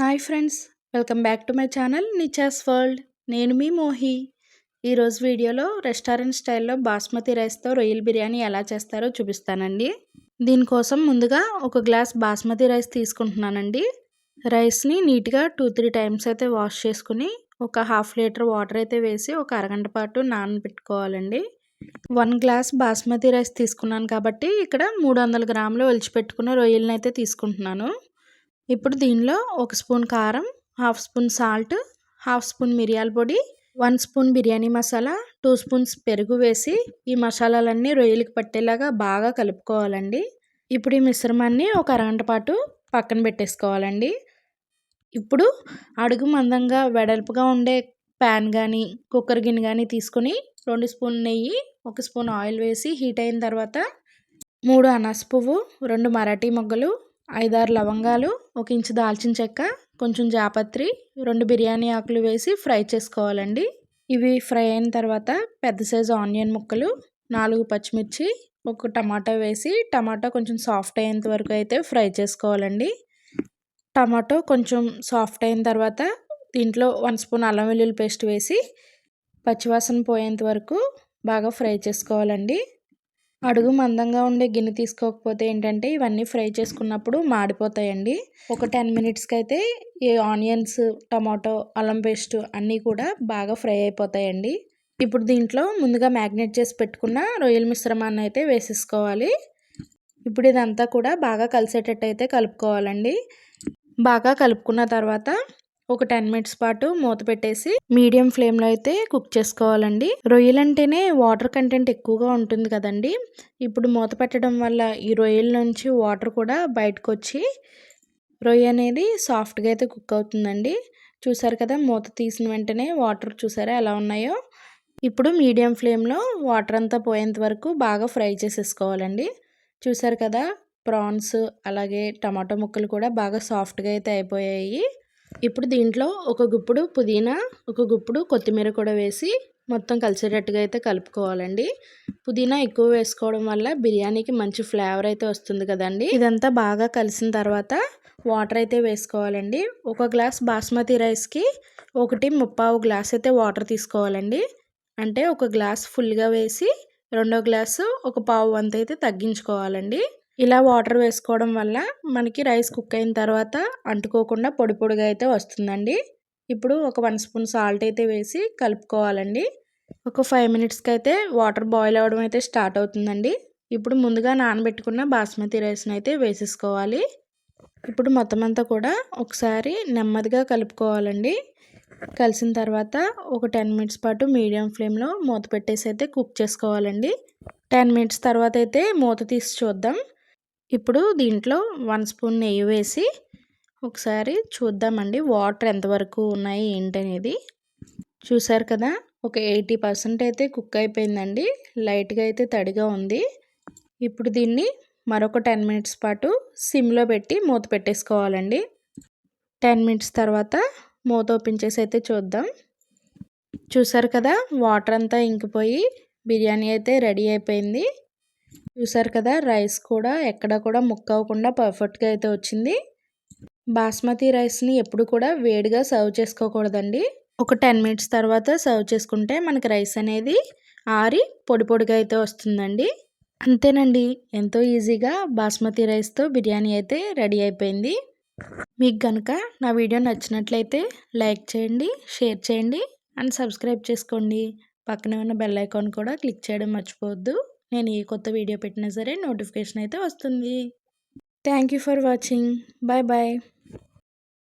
Hi friends welcome back to my channel నిచాస్ world. నేను మీ మోహి. ఈరోజు వీడియోలో రెస్టారెంట్ స్టైల్లో బాస్మతి రైస్తో రొయ్యల బిర్యానీ ఎలా చేస్తారో చూపిస్తానండి. దీనికోసం ముందుగా ఒక గ్లాస్ బాస్మతి రైస్ తీసుకుంటున్నానండి. రైస్ని నీట్గా టూ త్రీ టైమ్స్ అయితే వాష్ చేసుకుని ఒక హాఫ్ లీటర్ వాటర్ అయితే వేసి ఒక అరగంట పాటు నానబెట్టుకోవాలండి. వన్ గ్లాస్ బాస్మతి రైస్ తీసుకున్నాను కాబట్టి ఇక్కడ మూడు వందల గ్రాములు ఒలిచిపెట్టుకున్న రొయ్యలను అయితే తీసుకుంటున్నాను. ఇప్పుడు దీనిలో ఒక స్పూన్ కారం half spoon salt half spoon మిరియాల పొడి one spoon biryani masala two spoons పెరుగు వేసి ఈ మసాలాలన్నీ రొయ్యలకి పట్టేలాగా బాగా కలుపుకోవాలండి. ఇప్పుడు ఈ మిశ్రమాన్ని ఒక అరగంట పాటు పక్కన పెట్టేసుకోవాలండి. ఇప్పుడు అడుగు మందంగా వెడల్పుగా ఉండే ప్యాన్ కానీ కుక్కర్ గిన్నె కానీ తీసుకొని రెండు స్పూన్ నెయ్యి ఒక స్పూన్ ఆయిల్ వేసి హీట్ అయిన తర్వాత మూడు అనాస పువ్వు రెండు మరాఠీ మొగ్గలు ఐదారు లవంగాలు ఒక ఇంచు దాల్చిన చెక్క కొంచెం జాపత్రి రెండు బిర్యానీ ఆకులు వేసి ఫ్రై చేసుకోవాలండి. ఇవి ఫ్రై అయిన తర్వాత పెద్ద సైజు ఆనియన్ ముక్కలు నాలుగు పచ్చిమిర్చి ఒక టమాటా వేసి టమాటా కొంచెం సాఫ్ట్ అయ్యేంత వరకు అయితే ఫ్రై చేసుకోవాలండి. టమాటో కొంచెం సాఫ్ట్ అయిన తర్వాత దీంట్లో వన్ స్పూన్ అల్లం వెల్లుల్లి పేస్ట్ వేసి పచ్చివాసన పోయేంత వరకు బాగా ఫ్రై చేసుకోవాలండి. అడుగు మందంగా ఉండే గిన్నె తీసుకోకపోతే ఏంటంటే ఇవన్నీ ఫ్రై చేసుకున్నప్పుడు మాడిపోతాయండి. ఒక టెన్ మినిట్స్కి అయితే ఈ ఆనియన్స్ టమాటో అల్లం పేస్ట్ అన్నీ కూడా బాగా ఫ్రై అయిపోతాయండి. ఇప్పుడు దీంట్లో ముందుగా మ్యాగ్నేట్ చేసి పెట్టుకున్న రొయ్యల మిశ్రమాన్ని అయితే వేసేసుకోవాలి. ఇప్పుడు ఇదంతా కూడా బాగా కలిసేటట్టు అయితే కలుపుకోవాలండి. బాగా కలుపుకున్న తర్వాత ఒక టెన్ మినిట్స్ పాటు మూత పెట్టేసి మీడియం ఫ్లేమ్లో అయితే కుక్ చేసుకోవాలండి. రొయ్యలంటేనే వాటర్ కంటెంట్ ఎక్కువగా ఉంటుంది కదండి. ఇప్పుడు మూత పెట్టడం వల్ల ఈ రొయ్యల నుంచి వాటర్ కూడా బయటకు వచ్చి రొయ్య అనేది సాఫ్ట్గా అయితే కుక్ అవుతుందండి. చూసారు కదా మూత తీసిన వెంటనే వాటర్ చూసారా ఎలా ఉన్నాయో? ఇప్పుడు మీడియం ఫ్లేమ్లో వాటర్ అంతా పోయేంత వరకు బాగా ఫ్రై చేసేసుకోవాలండి. చూసారు కదా ప్రాన్స్ అలాగే టమాటో ముక్కలు కూడా బాగా సాఫ్ట్గా అయితే అయిపోయాయి. ఇప్పుడు దీంట్లో ఒక గుప్పుడు పుదీనా ఒక గుప్పుడు కొత్తిమీర కూడా వేసి మొత్తం కలిసేటట్టుగా అయితే కలుపుకోవాలండి. పుదీనా ఎక్కువ వేసుకోవడం వల్ల బిర్యానీకి మంచి ఫ్లేవర్ అయితే వస్తుంది కదండి. ఇదంతా బాగా కలిసిన తర్వాత వాటర్ అయితే వేసుకోవాలండి. ఒక గ్లాస్ బాస్మతి రైస్కి ఒకటి ముప్పావు గ్లాస్ అయితే వాటర్ తీసుకోవాలండి. అంటే ఒక గ్లాస్ ఫుల్గా వేసి రెండో గ్లాసు ఒక పావు వంత అయితే తగ్గించుకోవాలండి. ఇలా వాటర్ వేసుకోవడం వల్ల మనకి రైస్ కుక్ అయిన తర్వాత అంటుకోకుండా పొడి పొడిగా అయితే వస్తుందండి. ఇప్పుడు ఒక వన్ స్పూన్ సాల్ట్ అయితే వేసి కలుపుకోవాలండి. ఒక ఫైవ్ మినిట్స్కి అయితే వాటర్ బాయిల్ అవ్వడం అయితే స్టార్ట్ అవుతుందండి. ఇప్పుడు ముందుగా నానబెట్టుకున్న బాస్మతి రైస్ని అయితే వేసేసుకోవాలి. ఇప్పుడు మొత్తం అంతా కూడా ఒకసారి నెమ్మదిగా కలుపుకోవాలండి. కలిసిన తర్వాత ఒక టెన్ మినిట్స్ పాటు మీడియం ఫ్లేమ్లో మూత పెట్టేసి అయితే కుక్ చేసుకోవాలండి. టెన్ మినిట్స్ తర్వాత అయితే మూత తీసి చూద్దాం. ఇప్పుడు దీంట్లో వన్ స్పూన్ నెయ్యి వేసి ఒకసారి చూద్దామండి వాటర్ ఎంతవరకు ఉన్నాయి ఏంటనేది. చూసారు కదా ఒక ఎయిటీ పర్సెంట్ అయితే కుక్ అయిపోయిందండి లైట్గా అయితే తడిగా ఉంది. ఇప్పుడు దీన్ని మరొక టెన్ మినిట్స్ పాటు సిమ్లో పెట్టి మూత పెట్టేసుకోవాలండి. టెన్ మినిట్స్ తర్వాత మూత ఓపెన్ చేసి అయితే చూద్దాం. చూసారు కదా వాటర్ అంతా ఇంకిపోయి బిర్యానీ అయితే రెడీ అయిపోయింది. చూసారు కదా రైస్ కూడా ఎక్కడ కూడా ముక్క అవ్వకుండా పర్ఫెక్ట్గా అయితే వచ్చింది. బాస్మతి రైస్ని ఎప్పుడు కూడా వేడిగా సర్వ్ చేసుకోకూడదండి. ఒక టెన్ మినిట్స్ తర్వాత సర్వ్ చేసుకుంటే మనకి రైస్ అనేది ఆరి పొడి పొడిగా అయితే వస్తుందండి. అంతేనండి ఎంతో ఈజీగా బాస్మతి రైస్తో బిర్యానీ అయితే రెడీ అయిపోయింది. మీకు కనుక నా వీడియో నచ్చినట్లయితే లైక్ చేయండి షేర్ చేయండి అండ్ సబ్స్క్రైబ్ చేసుకోండి. పక్కనే ఉన్న బెల్ ఐకాన్ కూడా క్లిక్ చేయడం మర్చిపోవద్దు. నేను ఏ కొత్త వీడియో పెట్టినా సరే నోటిఫికేషన్ అయితే వస్తుంది. Thank you for watching bye bye